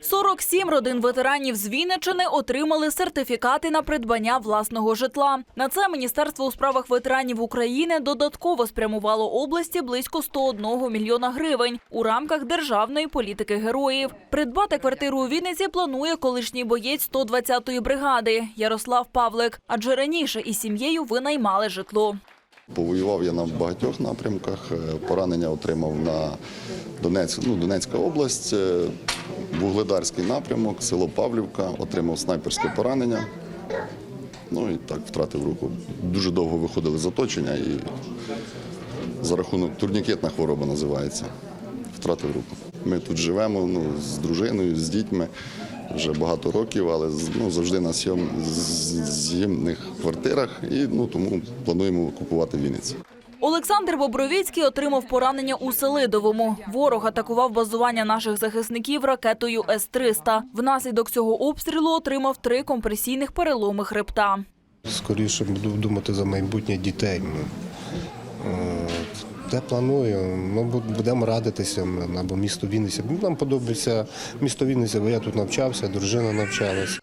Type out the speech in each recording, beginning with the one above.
47 родин ветеранів з Вінничини отримали сертифікати на придбання власного житла. На це Міністерство у справах ветеранів України додатково спрямувало області близько 101 мільйона гривень у рамках державної політики героїв. Придбати квартиру у Вінниці планує колишній боєць 120-ї бригади Ярослав Павлик, адже раніше із сім'єю винаймали житло. Повоював я на багатьох напрямках. Е, Поранення отримав на Донецьк, ну, Донецька область, е, Вугледарський напрямок, село Павлівка, отримав снайперське поранення. Ну і так втратив руку. Дуже довго виходили з оточення і за рахунок турнікетна хвороба називається. Втратив руку. Ми тут живемо ну, з дружиною, з дітьми вже багато років, але ну, завжди на зйомних квартирах і ну, тому плануємо купувати в Вінниці. Олександр Бобровіцький отримав поранення у Селидовому. Ворог атакував базування наших захисників ракетою С-300. Внаслідок цього обстрілу отримав три компресійних переломи хребта. Скоріше буду думати за майбутнє дітей. Ну, е, Де планую, ну, бу- будемо радитися або місто Вінниця. Нам подобається місто Вінниця, бо я тут навчався, дружина навчалась.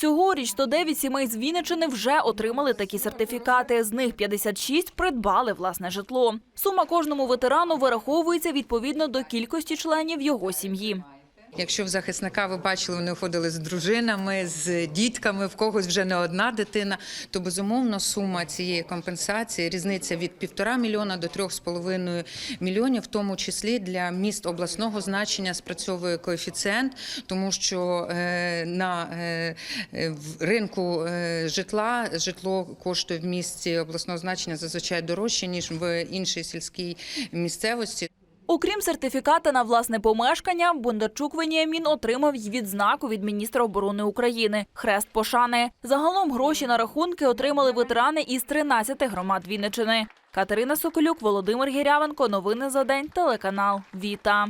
Цьогоріч 109 сімей з Вінничини вже отримали такі сертифікати. З них 56 придбали власне житло. Сума кожному ветерану вираховується відповідно до кількості членів його сім'ї. Якщо в захисника ви бачили, вони ходили з дружинами, з дітками, в когось вже не одна дитина, то безумовно сума цієї компенсації різниця від півтора мільйона до трьох з половиною мільйонів, в тому числі для міст обласного значення спрацьовує коефіцієнт, тому що е, на е, е, ринку житла житло коштує в місті обласного значення зазвичай дорожче ніж в іншій сільській місцевості. Окрім сертифіката на власне помешкання, Бондарчук Веніамін отримав й відзнаку від міністра оборони України Хрест пошани. Загалом гроші на рахунки отримали ветерани із 13 громад Вінничини. Катерина Соколюк, Володимир Гірявенко. Новини за день. Телеканал Віта.